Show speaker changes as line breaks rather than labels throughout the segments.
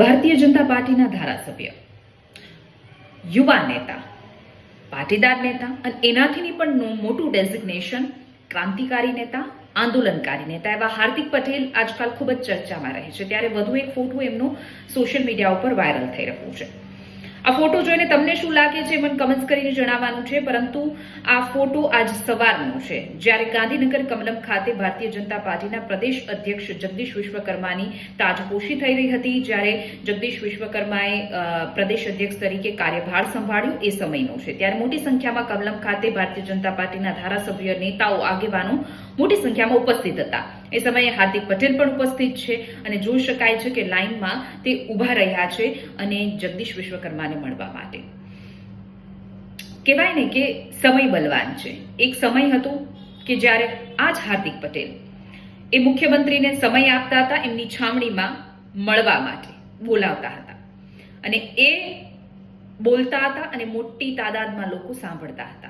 ભારતીય જનતા પાર્ટીના ધારાસભ્ય, યુવા નેતા, પાટીદાર નેતા અને એનાથીની પણ મોટું ડેઝિગ્નેશન ક્રાંતિકારી નેતા, આંદોલનકારી નેતા એવા હાર્દિક પટેલ આજકાલ ખૂબ જ ચર્ચામાં રહે છે. ત્યારે વધુ એક ફોટો એમનો સોશિયલ મીડિયા ઉપર વાયરલ થઈ રહ્યો છે. આ ફોટો જોઈને તમને શું લાગે છે મને કમેન્ટ્સ કરીને જણાવવાનું છે, પરંતુ આ ફોટો આજ સવારનો છે. જ્યારે ગાંધીનગર કમલમ ખાતે ભારતીય જનતા પાર્ટીના પ્રદેશ અધ્યક્ષ જગદીશ વિશ્વકર્માની તાજપોશી થઈ રહી હતી, જ્યારે જગદીશ વિશ્વકર્માએ પ્રદેશ અધ્યક્ષ તરીકે કાર્યભાર સંભાળ્યો એ સમયનો છે. ત્યારે મોટી સંખ્યામાં કમલમ ખાતે ભારતીય જનતા પાર્ટીના ધારાસભ્ય નેતાઓ આગેવાનો મોટી સંખ્યામાં ઉપસ્થિત હતા. એ સમયે હાર્દિક પટેલ પણ ઉપસ્થિત છે અને જોઈ શકાય છે કે લાઇનમાં તે ઊભા રહ્યા છે અને જગદીશ વિશ્વકર્માને મળવા માટે. કહેવાય ને કે સમય બલવાન છે. એક સમય હતો કે જ્યારે આ જ હાર્દિક પટેલ એ મુખ્યમંત્રીને સમય આપતા હતા એમની છાવણીમાં મળવા માટે બોલાવતા હતા. અને એ બોલતા હતા અને મોટી તાદાદમાં લોકો સાંભળતા હતા.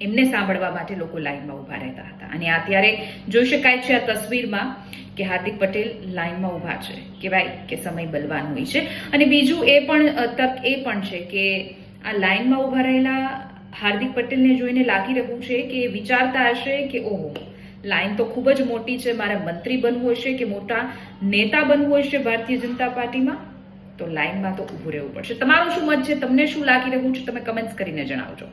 એમને સાંભળવા માટે લોકો લાઇનમાં ઊભા રહેતા હતા. અને અત્યારે જોઈ શકાય છે આ તસવીરમાં કે હાર્દિક પટેલ લાઇનમાં ઊભા છે. કહેવાય કે સમય બલવાન હોય છે. અને બીજું એ પણ તક એ પણ છે કે આ લાઈનમાં ઊભા રહેલા હાર્દિક પટેલને જોઈને લાગી રહ્યું છે કે એ વિચારતા હશે કે, ઓહો લાઈન તો ખૂબ જ મોટી છે. મારે મંત્રી બનવું હશે કે મોટા નેતા બનવું હશે ભારતીય જનતા પાર્ટીમાં? તો લાઈનમાં તો ઊભું રહેવું પડશે. તમારું શું મત છે? તમને શું લાગી રહ્યું છે? તમે કમેન્ટ્સ કરીને જણાવજો.